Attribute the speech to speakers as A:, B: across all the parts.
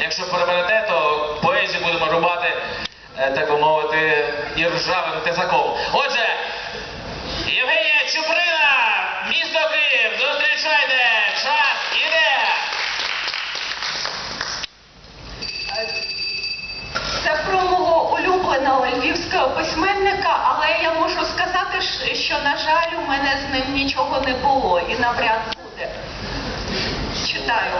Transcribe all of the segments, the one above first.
A: якщо переберете, то поезію будемо рубати, е, так би мовити, і ржавим тесаком. Отже, Євгенія Чуприна, місто Київ, зустрічайте! Час іде!
B: Це про мого улюбленого львівського письменника, але я можу сказати, що, на жаль, у мене з ним нічого не було і навряд буде. Читаю.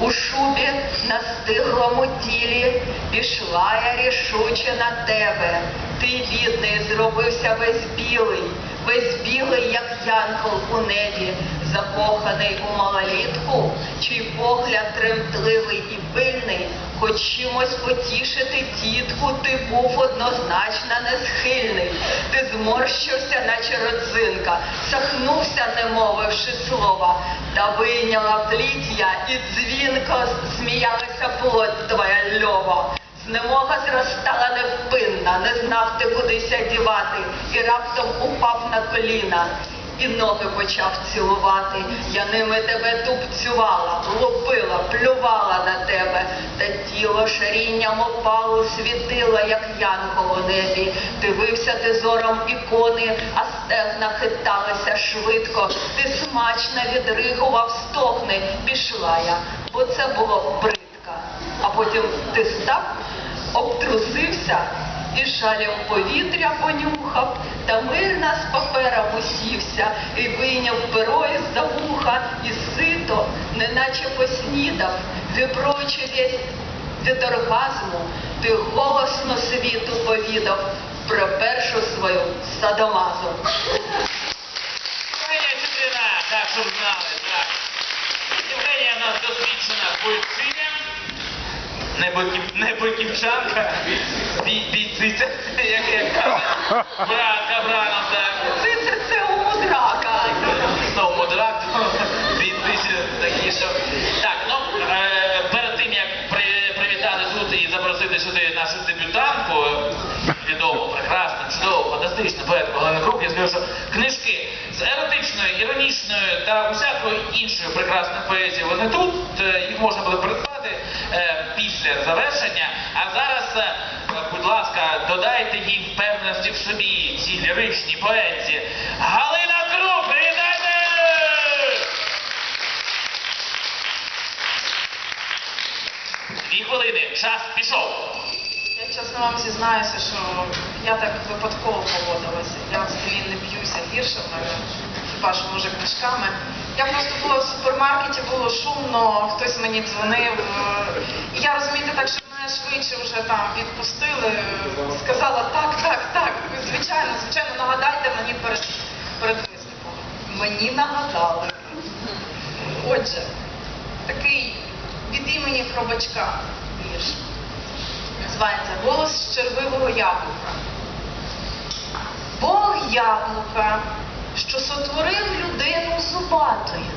B: У шубі на стиглому тілі пішла я рішуче на тебе. Ти, бідний, зробився весь білий, весь білий, як янкол у небі, закоханий у малолітку, чий погляд тремтливий і пильний, хоч чимось потішити тітку, ти був однозначно не схильний. Ти зморщився, наче родзинка, сахнувся, не мовивши слова, та вийняла пліт'я і дзвінко сміялася плоть твоя льова. Знемога зростала невпинна, не знав ти кудися дівати, і раптом упав на коліна. І ноги почав цілувати, я ними тебе тупцювала, лупила, плювала на тебе, та тіло шарінням опалу світило, як янгол у небі. Дивився ти зором ікони, а стегна хиталися швидко. Ти смачно відригував стогни, пішла я, бо це було бридко. А потім ти став, обтрусився і шалів повітря понюхав, та мирно з папером усівся, і вийняв перо із за вуха, і сито, неначе поснідав, вібруючи весь від оргазму, ти голосно світу повідав про першу свою садомазу.
A: Євгенія так, щоб знали, так. Євгенія в нас досвідчена бойциня, не, бойків, не бій, бійциця, як я кажу, брат Кабранов, так.
B: Це, це, це у мудрака.
A: Знову модератор, бійциця такі, що... Так, ну, е, перед тим, як при, привітати тут і запросити сюди нашу дебютантку, відому, прекрасну, чудову, фантастичну поетку Олену Крук, я скажу, що книжки з еротичною, іронічною та усякою іншою прекрасною поезією вони тут, е, їх можна буде придбати е, після завершення. А зараз, е, будь ласка, додайте їй впевненості в собі, цій ліричній поезі. Галина Крук, привітайте! Дві хвилини, час пішов.
C: Я чесно вам зізнаюся, що я так випадково поводилася. Я взагалі не б'юся віршами, хіба що може книжками. Я супермаркеті, було шумно, хтось мені дзвонив. І я розумієте, так, що мене швидше вже там відпустили. Сказала так, так, так. Звичайно, звичайно, нагадайте мені перед, перед виступом.
B: Мені нагадали.
C: Отже, такий від імені хробачка вірш. Називається Голос з червивого яблука. Бог яблука, що сотворив людину зубатою.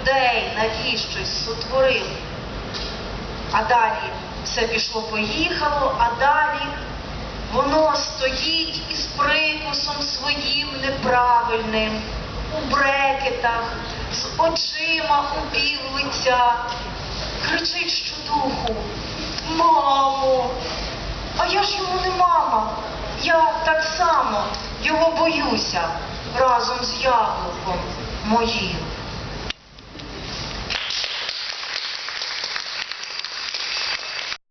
C: Людей навіщось сотворив. А далі все пішло поїхало, а далі воно стоїть із прикусом своїм неправильним, у брекетах, з очима у бів лиця, кричить щодуху, мамо, а я ж йому не мама, я так само його боюся разом з яблуком моїм.